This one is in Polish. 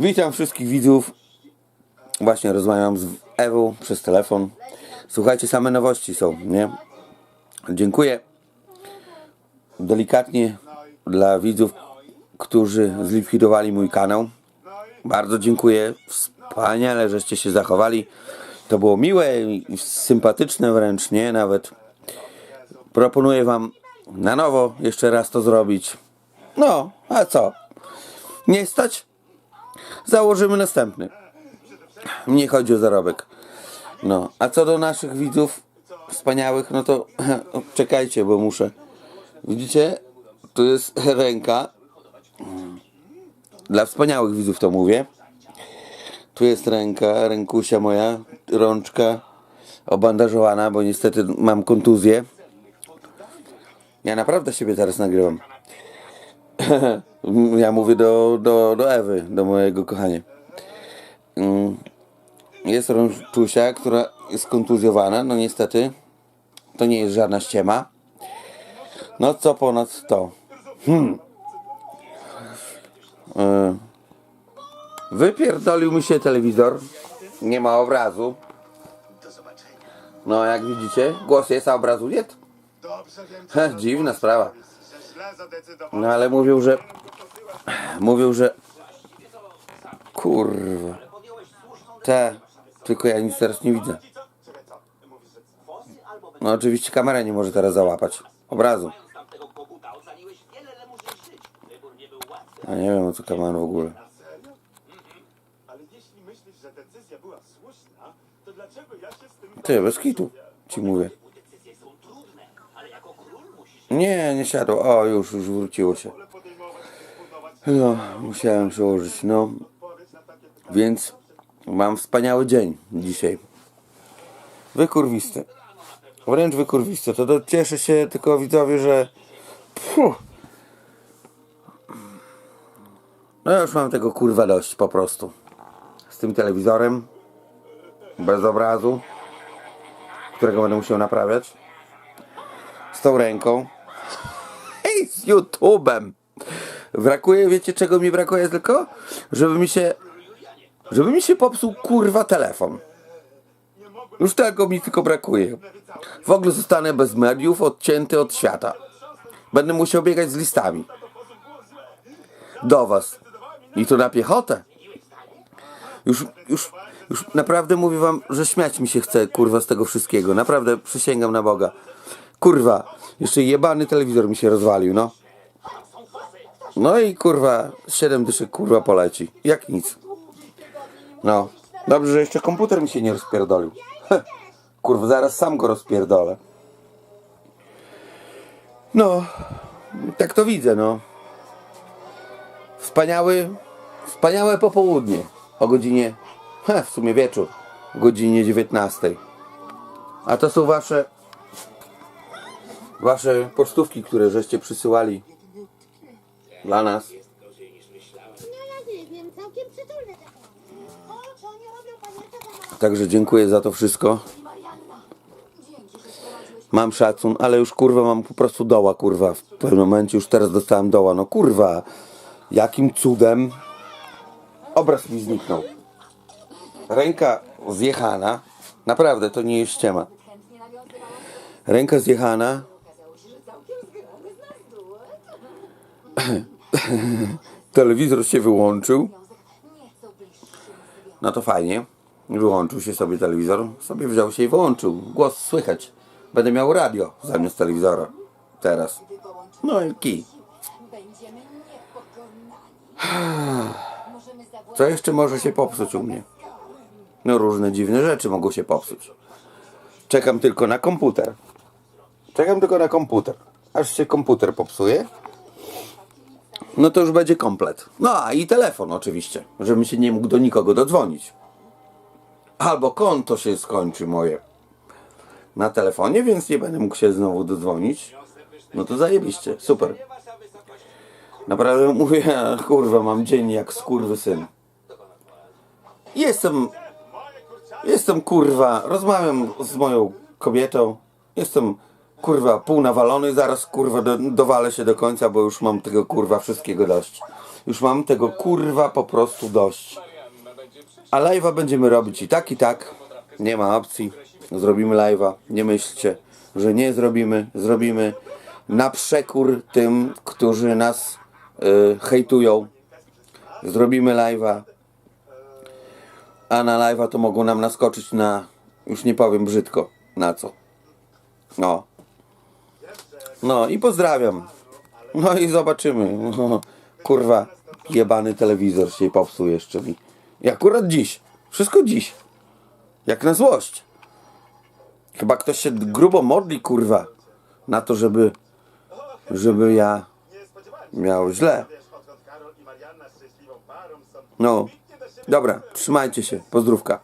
Witam wszystkich widzów. Właśnie rozmawiam z Ewą przez telefon. Słuchajcie, same nowości są, nie? Dziękuję delikatnie dla widzów, którzy zlikwidowali mój kanał. Bardzo dziękuję. Wspaniale, żeście się zachowali. To było miłe i sympatyczne wręcz, nie? Nawet proponuję wam na nowo jeszcze raz to zrobić. No, a co? Nie stać? Założymy następny. Nie chodzi o zarobek. No, a co do naszych widzów wspaniałych, no to czekajcie, bo muszę. Widzicie? Tu jest ręka. Dla wspaniałych widzów to mówię. Tu jest ręka, rękusia moja, rączka obandażowana, bo niestety mam kontuzję. Ja naprawdę siebie teraz nagrywam. Ja mówię do, do, do Ewy, do mojego kochania. Mm, Jest rączusia, która jest kontuzjowana. No niestety, to nie jest żadna ściema. No co ponad to? Hmm. E, Wypierdolił mi się telewizor. Nie ma obrazu. No jak widzicie, głos jest, a obrazu nie. Dziwna sprawa. No ale mówił, że. Mówił, że. Kurwa. Te. Tylko ja nic teraz nie widzę. No oczywiście kamera nie może teraz załapać obrazu. Wybór nie wiem o co kamera w ogóle. Ty, bez kitu. Ci mówię. Nie, nie siadło. O, już, już wróciło się. No, musiałem przełożyć. No, więc mam wspaniały dzień dzisiaj. Wykurwisty. Wręcz wykurwisty. To, to cieszę się tylko widzowie, że. Puh. No już mam tego kurwa dość po prostu. Z tym telewizorem. Bez obrazu. Którego będę musiał naprawiać. Z tą ręką. Z YouTube'em. Brakuje, wiecie czego mi brakuje tylko? Żeby mi się. Żeby mi się popsuł kurwa telefon. Już tego mi tylko brakuje. W ogóle zostanę bez mediów, odcięty od świata. Będę musiał biegać z listami. Do was. I to na piechotę. Już, już, już naprawdę mówię wam, że śmiać mi się chce, kurwa, z tego wszystkiego. Naprawdę przysięgam na Boga. Kurwa, jeszcze jebany telewizor mi się rozwalił, no. No i kurwa, 7 dyszek kurwa poleci. Jak nic. No. Dobrze, że jeszcze komputer mi się nie rozpierdolił. Heh. Kurwa, zaraz sam go rozpierdolę. No. Tak to widzę, no. Wspaniały, wspaniałe popołudnie. O godzinie, he, w sumie wieczór, godzinie 19. A to są wasze, wasze pocztówki, które żeście przysyłali dla nas. No. Także dziękuję za to wszystko. Mam szacun, ale już kurwa mam po prostu doła, kurwa. W pewnym momencie już teraz dostałem doła. No kurwa, jakim cudem obraz mi zniknął. Ręka zjechana. Naprawdę, to nie jest ściema. Ręka zjechana. Telewizor się wyłączył. No to fajnie. Wyłączył się sobie telewizor. Sobie wziął się i wyłączył. Głos słychać. Będę miał radio zamiast telewizora. Teraz. No i kij. Co jeszcze może się popsuć u mnie? No różne dziwne rzeczy mogą się popsuć. Czekam tylko na komputer. Czekam tylko na komputer. Aż się komputer popsuje. No to już będzie komplet. No a i telefon oczywiście, żebym się nie mógł do nikogo dodzwonić. Albo konto się skończy moje na telefonie, więc nie będę mógł się znowu dodzwonić. No to zajebiście, super. Naprawdę mówię, kurwa, mam dzień jak syn. Jestem, jestem kurwa, rozmawiam z moją kobietą, jestem kurwa pół nawalony, zaraz kurwa do, dowalę się do końca, bo już mam tego kurwa wszystkiego dość. Już mam tego kurwa po prostu dość. A live'a będziemy robić i tak, i tak. Nie ma opcji. Zrobimy live'a. Nie myślcie, że nie zrobimy. Zrobimy na przekór tym, którzy nas y, hejtują. Zrobimy live'a. A na live'a to mogą nam naskoczyć na, już nie powiem brzydko, na co. No. No i pozdrawiam. No i zobaczymy. Kurwa, jebany telewizor się popsuł jeszcze mi. I akurat dziś. Wszystko dziś. Jak na złość. Chyba ktoś się grubo modli, kurwa, na to, żeby, żeby ja miał źle. No. Dobra, trzymajcie się. Pozdrówka.